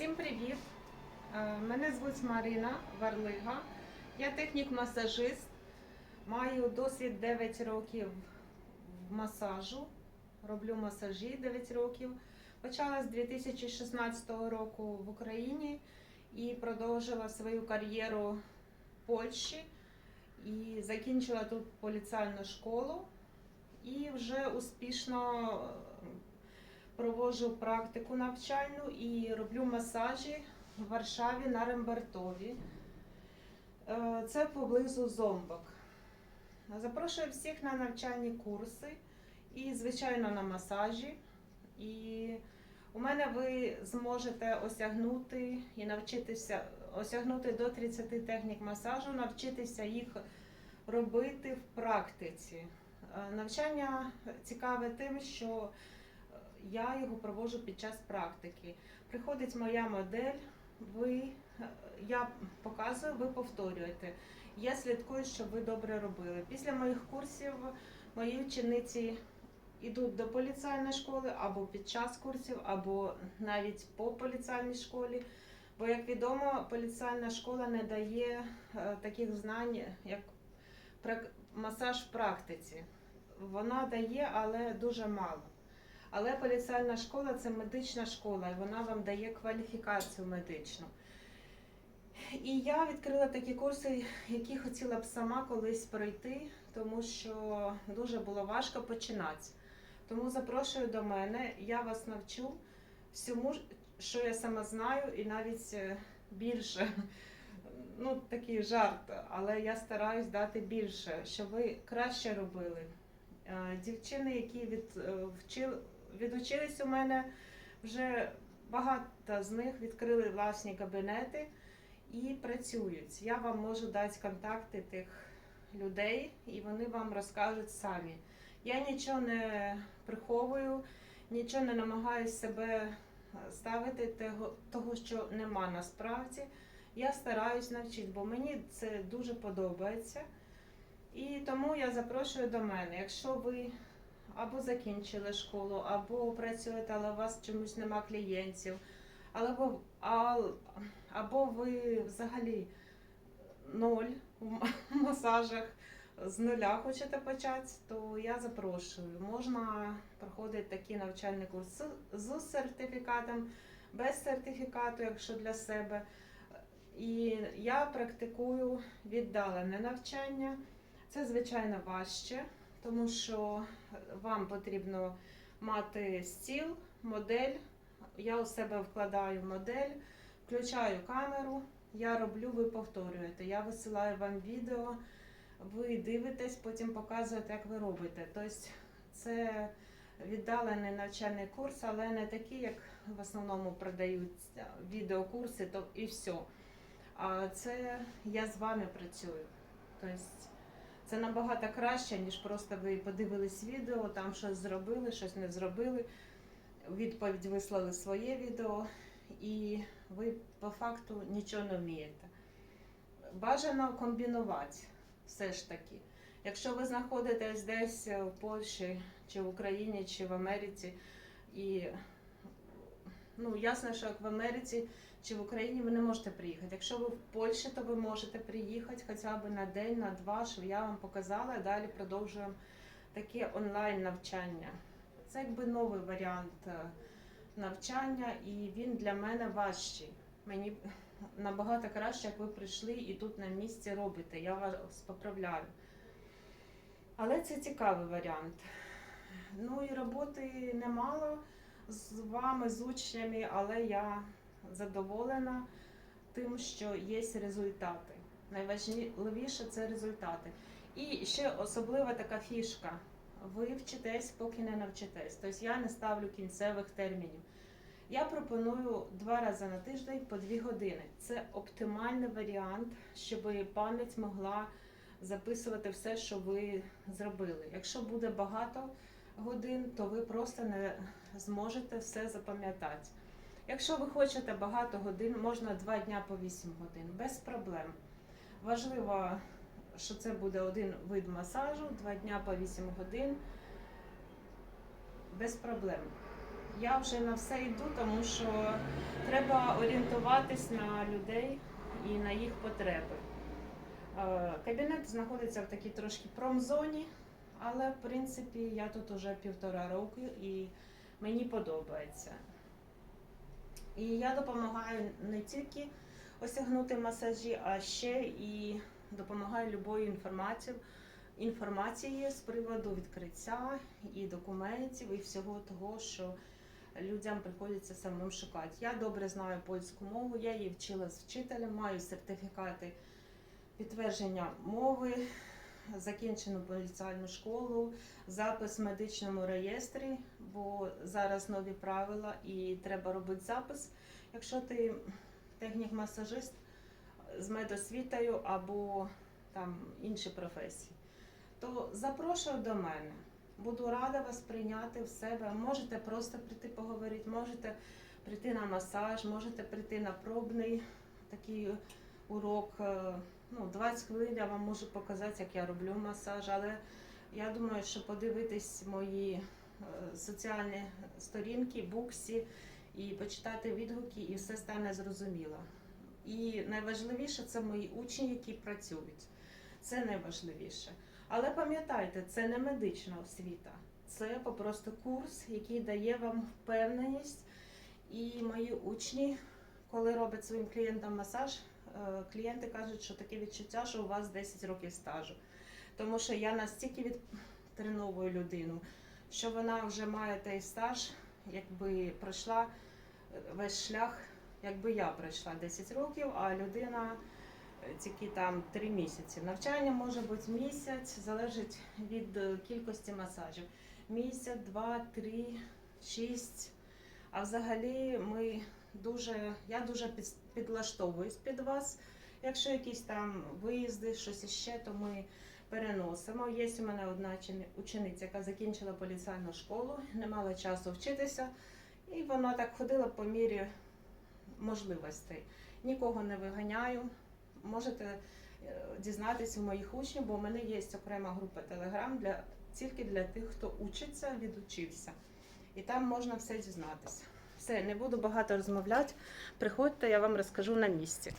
Всім привіт! Е, Мене звуть Марина Варлига. Я технік-масажист. Маю досвід 9 років в масажу. Роблю масажі 9 років. Почала з 2016 року в Україні і продовжила свою кар'єру в Польщі. І закінчила тут поліцейну школу. І вже успішно проводжу практику навчальну і роблю масажі в Варшаві на Рембертові. Е, Це поблизу Зомбок. Запрошую всіх на навчальні курси і, звичайно, на масажі. І у мене ви зможете осягнути і навчитися осягнути до 30 технік масажу, навчитися їх робити в практиці. Е, Навчання цікаве тим, що я його проводжу під час практики. Приходить моя модель, ви, я показую, ви повторюєте. Я слідкую, щоб ви добре робили. Після моїх курсів мої учениці йдуть до поліцейної школи або під час курсів, або навіть по поліцейній школі. Бо, як відомо, поліцейна школа не дає е, таких знань, як масаж в практиці. Вона дає, але дуже мало. Але поліцейна школа це медична школа, і вона вам дає кваліфікацію медичну. І я відкрила такі курси, які хотіла б сама колись пройти, тому що дуже було важко починати. Тому запрошую до мене, я вас навчу всьому, що я сама знаю, і навіть е, більше. Ну, такий жарт, але я стараюсь дати більше, щоб ви краще робили. Е, Дівчини, які від, е, вчили, відучились у мене, вже багато з них відкрили власні кабінети і працюють. Я вам можу дати контакти тих людей, і вони вам розкажуть самі. Я нічого не приховую, нічого не намагаюся себе ставити того, того, що нема насправді. Я стараюсь навчити, бо мені це дуже подобається. І тому я запрошую до мене. Якщо ви або закінчили школу, або працюєте, але у вас чомусь нема клієнтів, або, або ви взагалі ноль в масажах з нуля хочете почати, то я запрошую. Можна проходити такий навчальний курс з- з сертифікатом, без сертифікату, якщо для себе. І я практикую віддалене навчання. Це звичайно важче, тому що вам потрібно мати стіл, модель. Я у себе вкладаю модель, включаю камеру, я роблю, ви повторюєте. Я висилаю вам відео, ви дивитесь, потім показуєте, як ви робите. Тобто це віддалений навчальний курс, але не такий, як в основному продають відеокурси, то і все. А це я з вами працюю. Тобто це набагато краще, ніж просто ви подивились відео, там щось зробили, щось не зробили. Відповідь вислали своє відео, і ви по факту нічого не вмієте. Бажано комбінувати все ж таки. Якщо ви знаходитесь десь в Польщі, чи в Україні, чи в Америці, і ну, ясно, що як в Америці чи в Україні ви не можете приїхати. Якщо ви в Польщі, то ви можете приїхати хоча б на день, на два, щоб я вам показала, далі продовжуємо таке онлайн навчання. Це якби новий варіант е, навчання, і він для мене важчий. Мені набагато краще, як ви прийшли і тут на місці робите. Я вас поправляю. Але це цікавий варіант. Ну і роботи немало з вами, з учнями, але я задоволена тим, що є результати. Найважливіше це результати. І ще особлива така фішка. Ви вчитесь, поки не навчитесь. Тобто я не ставлю кінцевих термінів. Я пропоную два рази на тиждень по дві години. Це оптимальний варіант, щоб пам'ять могла записувати все, що ви зробили. Якщо буде багато годин, то ви просто не зможете все запам'ятати. Якщо ви хочете багато годин, можна два дня по 8 годин, без проблем. Важливо, що це буде один вид масажу, два дня по 8 годин, без проблем. Я вже на все йду, тому що треба орієнтуватись на людей і на їх потреби. Е, Кабінет знаходиться в такій трошки промзоні, але в принципі я тут уже півтора року і мені подобається. І я допомагаю не тільки осягнути масажі, а ще і допомагаю любою інформацією, інформації з приводу відкриття і документів, і всього того, що людям приходиться самим шукати. Я добре знаю польську мову, я її вчила з вчителем, маю сертифікати підтвердження мови, закінчену поліціальну школу, запис в медичному реєстрі, бо зараз нові правила і треба робити запис. Якщо ти технік-масажист з медосвітою або там інші професії, то запрошую до мене. Буду рада вас прийняти в себе. Можете просто прийти поговорити, можете прийти на масаж, можете прийти на пробний такий урок. Ну, 20 хвилин я вам можу показати, як я роблю масаж, але я думаю, що подивитись мої е, соціальні сторінки, буксі і почитати відгуки, і все стане зрозуміло. І найважливіше це мої учні, які працюють. Це найважливіше. Але пам'ятайте, це не медична освіта, це попросту курс, який дає вам впевненість. І мої учні, коли роблять своїм клієнтам масаж, клієнти кажуть, що таке відчуття, що у вас 10 років стажу. Тому що я настільки відтреновую людину, що вона вже має той стаж, якби пройшла е, весь шлях, якби я пройшла 10 років, а людина е, тільки там 3 місяці. Навчання може бути місяць, залежить від е, кількості масажів. Місяць, два, три, шість. А взагалі ми дуже, я дуже підлаштовуюсь під вас. Якщо якісь там виїзди, щось іще, то ми переносимо. Є у мене одна учениця, яка закінчила поліцейну школу, не мала часу вчитися, і вона так ходила по мірі можливостей. Нікого не виганяю. Можете е, дізнатися у моїх учнів, бо у мене є окрема група Telegram для тільки для тих, хто учиться, відучився. І там можна все дізнатися. Все, не буду багато розмовляти. Приходьте, я вам розкажу на місці.